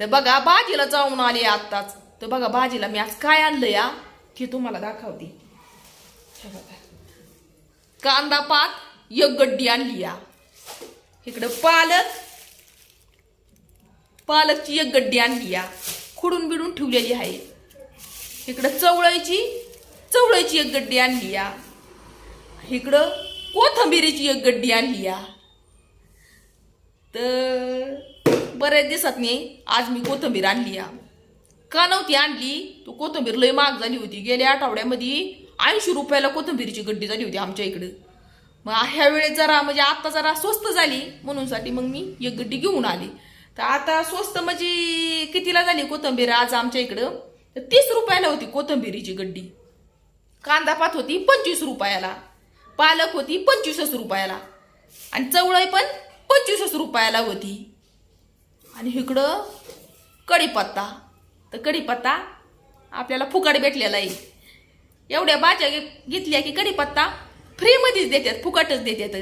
तर बघा भाजीला जाऊन आले आत्ताच. तर बघा भाजीला मी आज काय आणलं या? ते तुम्हाला दाखवते. बघा. कांदा पात एक गड्डी आणली या. इकडं पालक. पालकची एक गड्डी आणली या. खुडून बिडून ठेवलेली आहे. इकडं चवळायची चवळायची एक गड्डी आणली या. इकडं कोथंबिरीची एक गड्डी आणली या. तर बऱ्याच दिवसात नाही आज मी कोथंबीर आणली या. का नव्हती आणली? तो कोथंबीर लय महाग झाली होती. गेल्या आठवड्यामध्ये ऐंशी रुपयाला कोथंबीरची गड्डी झाली होती आमच्या इकडं. मग ह्या वेळेस जरा म्हणजे आत्ता जरा स्वस्त झाली. म्हणून साठी मग मी एक गड्डी घेऊन आली. तर आता स्वस्त म्हणजे कितीला झाली कोथंबीर आज आमच्या इकडं? तर तीस रुपयाला होती कोथंबीरीची गड्डी. कांदा पात होती पंचवीस रुपयाला. पालक होती पंचवीसच रुपयाला. आणि चवळाई पण पंचवीसच रुपयाला होती. आणि इकडं कढीपत्ता. तर कढीपत्ता आपल्याला फुकट भेटलेला आहे. एवढ्या भाज्या घे- घेतल्या की कढीपत्ता फ्रीमध्येच देतात फुकटच देतात.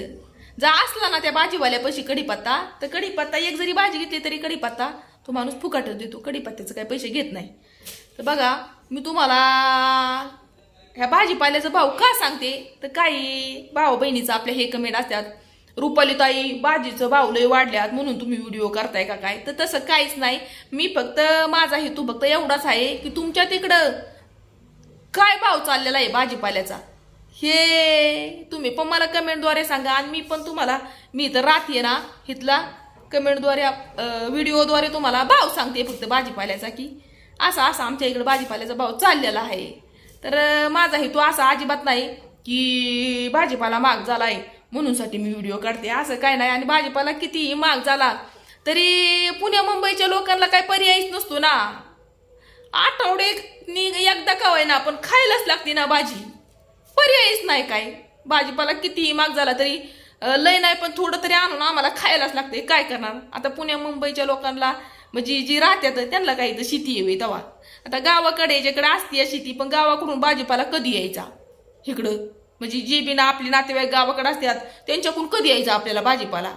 जर असला ना त्या भाजीवाल्यापाशी कढीपत्ता तर कढीपत्ता एक जरी भाजी घेतली तरी कढीपत्ता तो माणूस फुकटच देतो. कढीपत्त्याचे काही पैसे घेत नाही. तर बघा मी तुम्हाला ह्या भाजीपाल्याचा भाव का सांगते? तर काही भाऊ बहिणीचं आपल्या हे कमेंट असतात. रुपालीताई बाजीचं भाजीचं भाव लय वाढल्यात म्हणून तुम्ही व्हिडिओ करताय का काय? तर तसं काहीच नाही. मी फक्त माझा हेतू फक्त एवढाच आहे की तुमच्या तिकडं काय भाव चाललेला आहे भाजीपाल्याचा? हे तुम्ही पण मला कमेंटद्वारे सांगा आणि मी पण तुम्हाला मी तर राहते ना इथला कमेंटद्वारे व्हिडिओद्वारे तुम्हाला भाव सांगते फक्त भाजीपाल्याचा की असा असा आमच्या इकडे भाजीपाल्याचा भाव चाललेला आहे. तर माझा हेतू असा अजिबात नाही की भाजीपाला महाग झाला आहे म्हणूनसाठी मी व्हिडिओ काढते. असं काय नाही. आणि भाजीपाला कितीही महाग झाला तरी पुण्या मुंबईच्या लोकांना काही पर्यायच नसतो ना. आठवडे एकदा का ना पण खायलाच लागते ना भाजी. पर्यायच नाही काय भाजीपाला कितीही महाग झाला तरी लय नाही पण थोडं तरी आणून आम्हाला खायलाच लागते. काय करणार? आता पुण्या मुंबईच्या लोकांना म्हणजे जी राहत्यात त्यांना काही तर शेती येवी तेव्हा आता गावाकडे जेकडे असते या शेती पण गावाकडून भाजीपाला कधी यायचा? इकडं. म्हणजे जी बी ना आपली नातेवाईक गावाकडे असतात त्यांच्याकडून कधी यायचं आपल्याला भाजीपाला?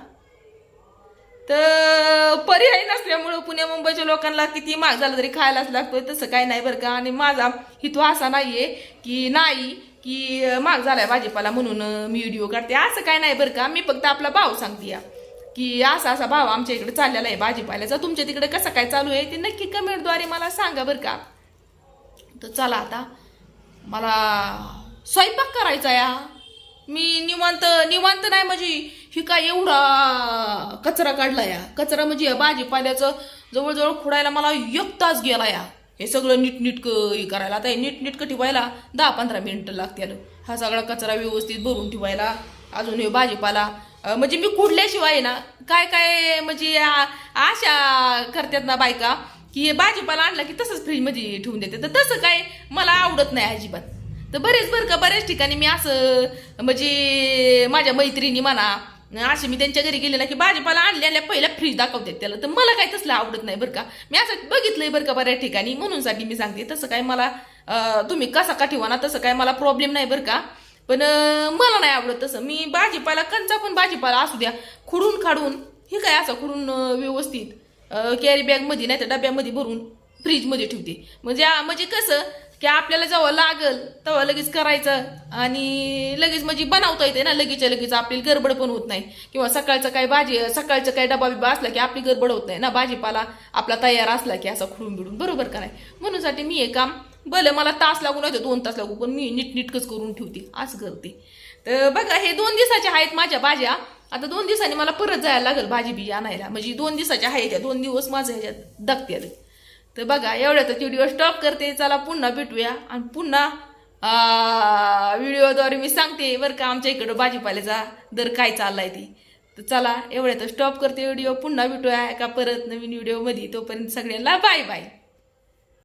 तर पर्याय नसल्यामुळं पुण्या मुंबईच्या लोकांना किती महाग झालं तरी खायलाच लागतोय तसं काय नाही बरं का. आणि माझा हितो असा नाहीये की नाही की महाग झालाय भाजीपाला म्हणून मी व्हिडिओ काढते. असं काय नाही बरं का. मी फक्त आपला भाव सांगते या. की असा असा भाव आमच्या इकडे चाललेला आहे भाजीपाल्याचा. तुमच्या तिकडे कसं काय चालू आहे ते नक्की कमेंटद्वारे मला सांगा बरं का. तर चला आता. मला स्वयंपाक करायचा या. मी निवांत निवांत नाही म्हणजे ही काय एवढा कचरा काढला या. कचरा म्हणजे या भाजीपाल्याचं जवळजवळ खुडायला मला एक तास गेला या. हे सगळं नीटनीटकं हे करायला आता हे नीटनीटकं ठेवायला दहा पंधरा मिनटं लागतील. हा सगळा कचरा व्यवस्थित भरून ठेवायला. अजून हे भाजीपाला म्हणजे मी कुठल्याशिवाय ना काय काय म्हणजे आशा करतात ना बायका की हे भाजीपाला आणला की तसंच फ्रीजमध्ये ठेवून देते. तर तसं काय मला आवडत नाही अजिबात. तर बरेच बरं का बऱ्याच ठिकाणी मी असं म्हणजे माझ्या मैत्रिणी म्हणा असे मी त्यांच्या घरी गेलेला की भाजीपाला आणल्या आणल्या पहिल्या फ्रीज दाखवतात त्याला. तर मला काय तसलं आवडत नाही बरं का. मी असं बघितलंय बरं का बऱ्याच ठिकाणी. म्हणून साठी मी सांगते तसं काय मला तुम्ही कसा का ठेवा ना तसं काय मला प्रॉब्लेम नाही बरं का. पण मला नाही आवडत तसं. मी भाजीपाला कंचा पण भाजीपाला असू द्या खुडून खाडून हे काय असं खुडून व्यवस्थित कॅरी बॅगमध्ये नाही तर डब्यामध्ये भरून फ्रीजमध्ये ठेवते. म्हणजे म्हणजे कसं की आपल्याला जेव्हा लागल तेव्हा लगेच करायचं. आणि लगेच म्हणजे बनवता येते ना लगेचच्या लगेच आपली गडबड पण होत नाही. किंवा सकाळचं काय भाजी सकाळचं काय डबा बिबा असला की आपली गडबड होत नाही ना भाजीपाला आपला तयार असला की असा खुडून बिडून बरोबर का नाही? म्हणूनसाठी मी हे काम भले मला तास लागून येतो दोन तास लागू पण मी नीटनीटकच करून ठेवते असं करते. तर बघा हे दोन दिवसाच्या आहेत माझ्या भाज्या. आता दोन दिवसांनी मला परत जायला लागेल भाजी बिजी आणायला. म्हणजे दोन दिवसाच्या आहेत त्या दोन दिवस माझं ह्याच्यात दगत्यात तर बघा एवढ्यातच व्हिडिओ स्टॉप करते. चला पुन्हा भेटूया. आणि पुन्हा व्हिडिओद्वारे मी सांगते बरं का आमच्या इकडं भाजीपाल्याचा दर काय चाललाय ती. तर चला एवढ्यातच स्टॉप करते व्हिडिओ पुन्हा भेटूया का परत नवीन व्हिडिओमध्ये तोपर्यंत सगळ्यांना बाय बाय